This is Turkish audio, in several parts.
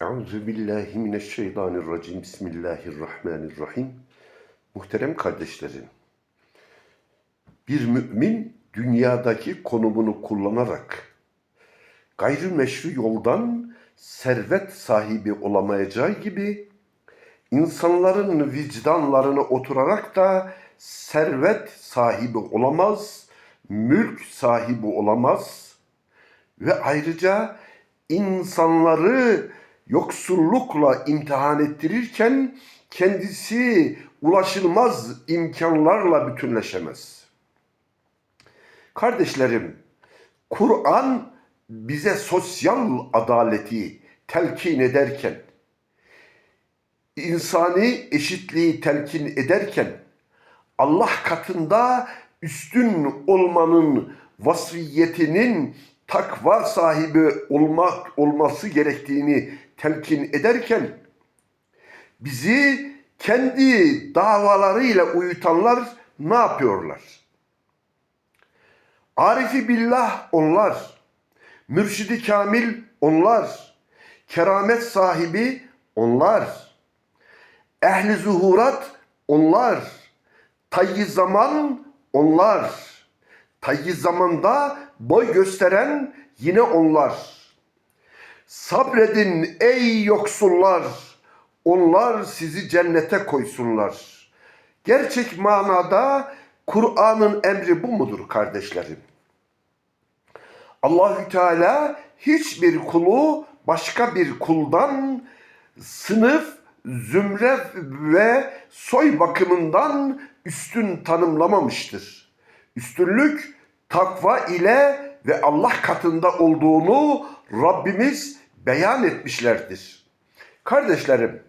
Euzu billahi mineşşeytanirracim. Bismillahirrahmanirrahim. Muhterem kardeşlerim, bir mümin dünyadaki konumunu kullanarak gayrimeşru yoldan servet sahibi olamayacağı gibi insanların vicdanlarına oturarak da servet sahibi olamaz, mülk sahibi olamaz ve ayrıca insanları yoksullukla imtihan ettirirken kendisi ulaşılmaz imkanlarla bütünleşemez. Kardeşlerim, Kur'an bize sosyal adaleti telkin ederken, insani eşitliği telkin ederken, Allah katında üstün olmanın vasfiyetinin takva sahibi olmak olması gerektiğini telkin ederken bizi kendi davalarıyla uyutanlar ne yapıyorlar? Arifi billah onlar, mürşidi kamil onlar, keramet sahibi onlar, ehli zuhurat onlar, tayyi zaman onlar, tayyi zamanda boy gösteren yine onlar. Sabredin ey yoksullar, onlar sizi cennete koysunlar. Gerçek manada Kur'an'ın emri bu mudur kardeşlerim? Allahü Teala hiçbir kulu başka bir kuldan sınıf, zümre ve soy bakımından üstün tanımlamamıştır. Üstünlük takva ile ve Allah katında olduğunu Rabbimiz beyan etmişlerdir. Kardeşlerim,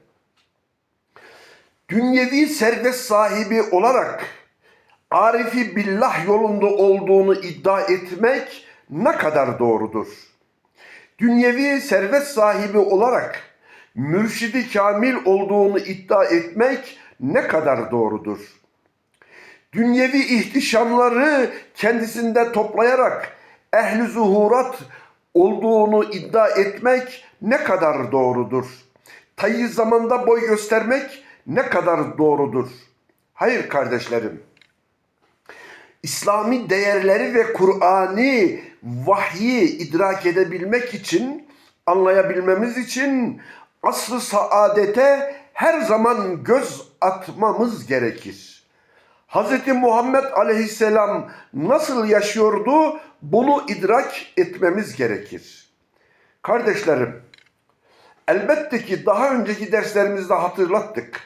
dünyevi servet sahibi olarak arifi billah yolunda olduğunu iddia etmek ne kadar doğrudur? Dünyevi servet sahibi olarak mürşidi kamil olduğunu iddia etmek ne kadar doğrudur? Dünyevi ihtişamları kendisinde toplayarak ehli zuhurat olduğunu iddia etmek ne kadar doğrudur? Tayyi zamanda boy göstermek ne kadar doğrudur? Hayır kardeşlerim. İslami değerleri ve Kur'ani vahyi idrak edebilmek için, anlayabilmemiz için asr-ı saadete her zaman göz atmamız gerekir. Hz. Muhammed aleyhisselam nasıl yaşıyordu bunu idrak etmemiz gerekir. Kardeşlerim, elbette ki daha önceki derslerimizde hatırlattık.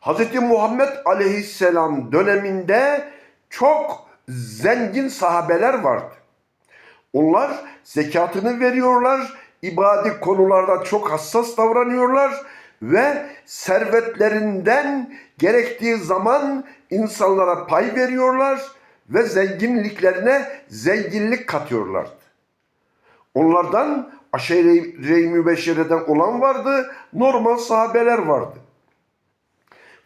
Hz. Muhammed aleyhisselam döneminde çok zengin sahabeler vardı. Onlar zekatını veriyorlar, ibadi konularda çok hassas davranıyorlar ve servetlerinden gerektiği zaman insanlara pay veriyorlar ve zenginliklerine zenginlik katıyorlardı. Onlardan aşere-i mübeşşereden olan vardı, normal sahabeler vardı.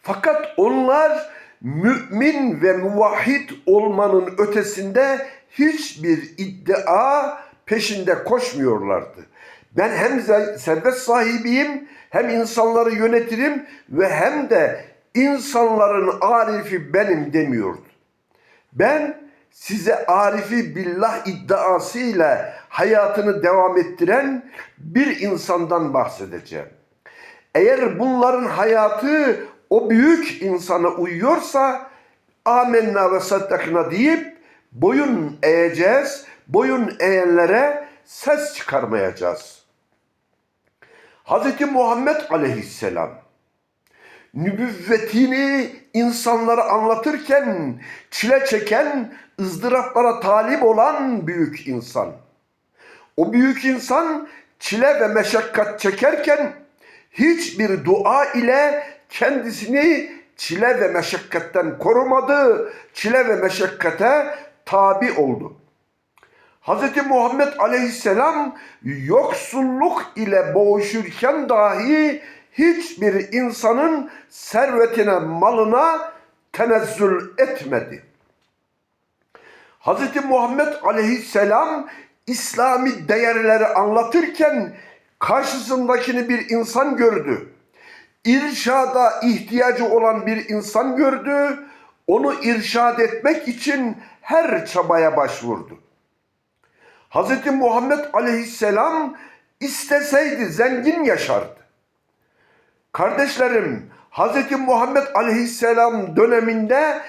Fakat onlar mümin ve muvahhid olmanın ötesinde hiçbir iddia peşinde koşmuyorlardı. Ben hem servet sahibiyim, hem insanları yönetirim ve hem de insanların arifi benim demiyordu. Ben size arifi billah iddiasıyla hayatını devam ettiren bir insandan bahsedeceğim. Eğer bunların hayatı o büyük insana uyuyorsa amenna ve saddakna deyip boyun eğeceğiz. Boyun eğenlere ses çıkarmayacağız. Hz. Muhammed aleyhisselam nübüvvetini insanlara anlatırken çile çeken, ızdıraplara talip olan büyük insan. O büyük insan çile ve meşakkat çekerken hiçbir dua ile kendisini çile ve meşakkatten korumadı, çile ve meşakkate tabi oldu. Hz. Muhammed aleyhisselam yoksulluk ile boğuşurken dahi hiçbir insanın servetine, malına tenezzül etmedi. Hz. Muhammed aleyhisselam İslami değerleri anlatırken karşısındakini bir insan gördü. İrşada ihtiyacı olan bir insan gördü. Onu irşad etmek için her çabaya başvurdu. Hz. Muhammed aleyhisselam isteseydi zengin yaşardı. Kardeşlerim, Hz. Muhammed aleyhisselam döneminde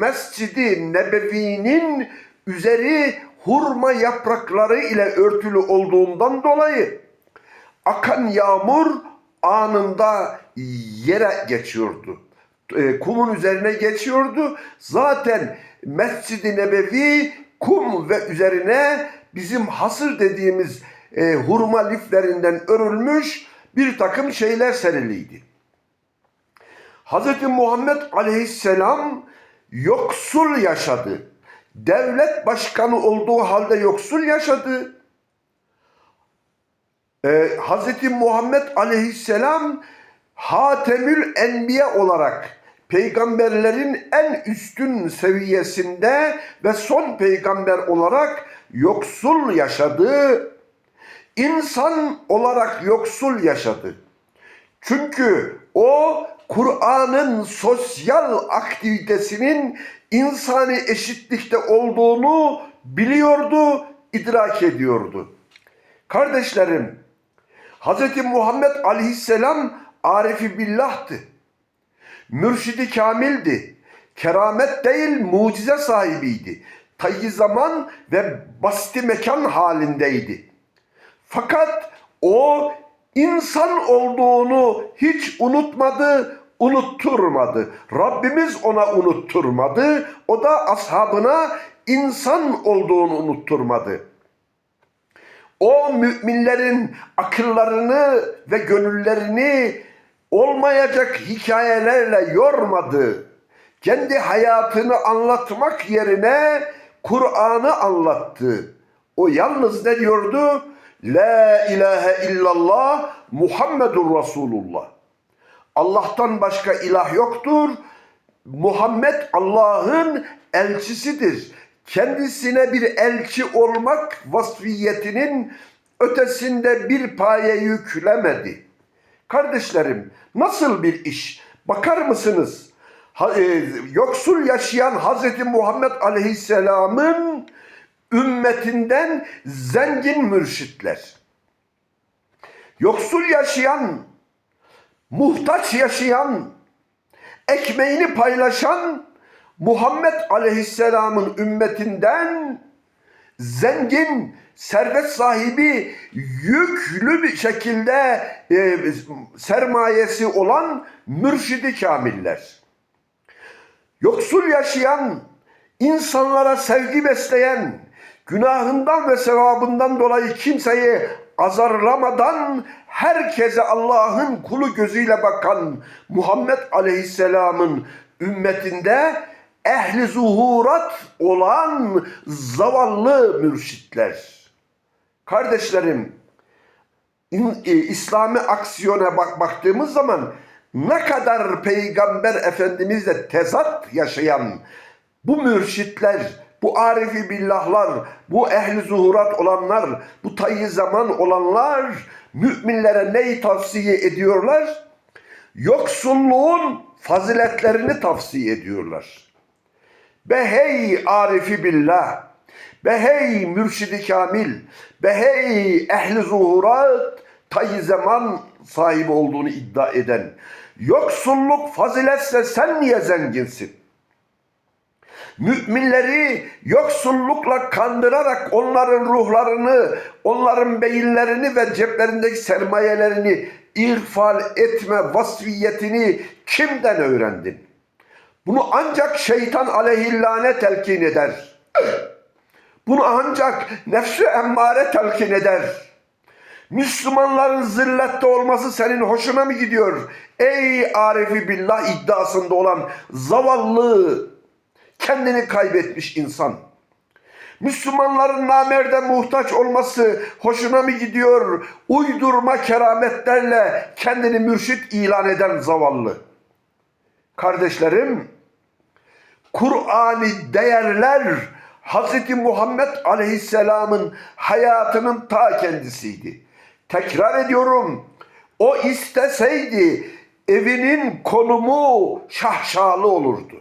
Mescid-i Nebevi'nin üzeri hurma yaprakları ile örtülü olduğundan dolayı akan yağmur anında yere geçiyordu. E, kumun üzerine geçiyordu. Zaten Mescid-i Nebevi kum ve üzerine bizim hasır dediğimiz e, hurma liflerinden örülmüş bir takım şeyler seriliydi. Hz. Muhammed aleyhisselam yoksul yaşadı. Devlet başkanı olduğu halde yoksul yaşadı. Ee, Hz. Muhammed aleyhisselam Hatemül Enbiya olarak peygamberlerin en üstün seviyesinde ve son peygamber olarak yoksul yaşadı. İnsan olarak yoksul yaşadı. Çünkü o Kur'an'ın sosyal aktivitesinin insani eşitlikte olduğunu biliyordu, idrak ediyordu. Kardeşlerim, Hz. Muhammed aleyhisselam arifi billahtı. Mürşidi kamildi. Keramet değil mucize sahibiydi. Tayyi zaman ve basti mekan halindeydi. Fakat o insan olduğunu hiç unutmadı, unutturmadı. Rabbimiz ona unutturmadı. O da ashabına insan olduğunu unutturmadı. O müminlerin akıllarını ve gönüllerini olmayacak hikayelerle yormadı. Kendi hayatını anlatmak yerine Kur'an'ı anlattı. O yalnız ne diyordu? La ilahe illallah Muhammedur Resulullah. Allah'tan başka ilah yoktur. Muhammed Allah'ın elçisidir. Kendisine bir elçi olmak vasfiyetinin ötesinde bir paye yüklemedi. Kardeşlerim nasıl bir iş? Bakar mısınız? Ha, e, yoksul yaşayan Hz. Muhammed Aleyhisselam'ın ümmetinden zengin mürşitler. Yoksul yaşayan, muhtaç yaşayan, ekmeğini paylaşan Muhammed Aleyhisselam'ın ümmetinden zengin, servet sahibi, yüklü bir şekilde e, sermayesi olan mürşidi kamiller. Yoksul yaşayan, insanlara sevgi besleyen, günahından ve sevabından dolayı kimseyi azarlamadan herkese Allah'ın kulu gözüyle bakan Muhammed Aleyhisselam'ın ümmetinde ehli zuhurat olan zavallı mürşitler. Kardeşlerim, e, İslami aksiyona bak baktığımız zaman ne kadar Peygamber Efendimizle tezat yaşayan bu mürşitler, bu arifi billahlar, bu ehli zuhurat olanlar, bu tayyi zaman olanlar müminlere neyi tavsiye ediyorlar? Yoksulluğun faziletlerini tavsiye ediyorlar. Be hey arifi billah, be hey mürşidi kamil, be hey ehli zuhurat, tayyi zaman sahibi olduğunu iddia eden. Yoksulluk faziletse sen niye zenginsin? Müminleri yoksullukla kandırarak onların ruhlarını, onların beyinlerini ve ceplerindeki sermayelerini irfal etme vasfiyetini kimden öğrendin? Bunu ancak şeytan aleyhillâne telkin eder. Bunu ancak nefsi emmare telkin eder. Müslümanların zillette olması senin hoşuna mı gidiyor? Ey arifi billah iddiasında olan zavallı, kendini kaybetmiş insan. Müslümanların namerde muhtaç olması hoşuna mı gidiyor? Uydurma kerametlerle kendini mürşit ilan eden zavallı. Kardeşlerim, Kur'an'ı değerler Hz. Muhammed Aleyhisselam'ın hayatının ta kendisiydi. Tekrar ediyorum. O isteseydi evinin konumu şahşalı olurdu.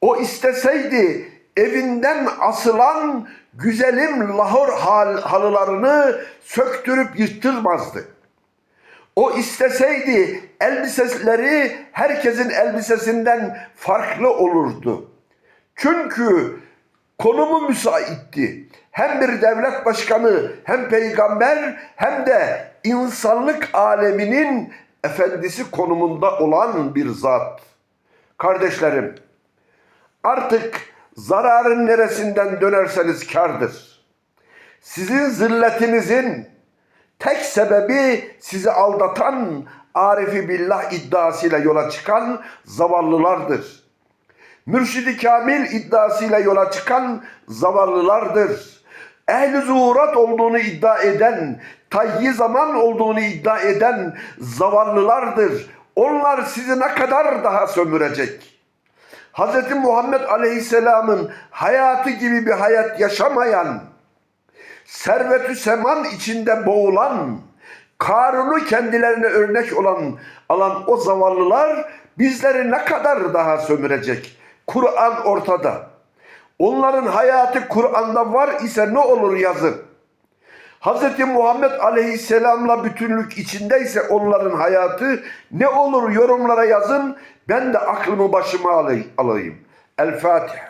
O isteseydi evinden asılan güzelim lahor hal, halılarını söktürüp yırttırmazdı. O isteseydi elbiseleri herkesin elbisesinden farklı olurdu. Çünkü konumu müsaitti. Hem bir devlet başkanı, hem peygamber, hem de insanlık aleminin efendisi konumunda olan bir zat. Kardeşlerim, artık zararın neresinden dönerseniz kardır. Sizin zilletinizin tek sebebi sizi aldatan Arifi Billah iddiasıyla yola çıkan zavallılardır. Mürşidi Kamil iddiasıyla yola çıkan zavallılardır. Ehli zuhurat olduğunu iddia eden, tayyi zaman olduğunu iddia eden zavallılardır. Onlar sizi ne kadar daha sömürecek? Hz. Muhammed Aleyhisselam'ın hayatı gibi bir hayat yaşamayan, servetü seman içinde boğulan, Karun'u kendilerine örnek olan alan o zavallılar bizleri ne kadar daha sömürecek? Kur'an ortada. Onların hayatı Kur'an'da var ise ne olur yazın. Hz. Muhammed Aleyhisselam'la bütünlük içindeyse onların hayatı ne olur yorumlara yazın. Ben de aklımı başıma alay- alayım. El Fatiha.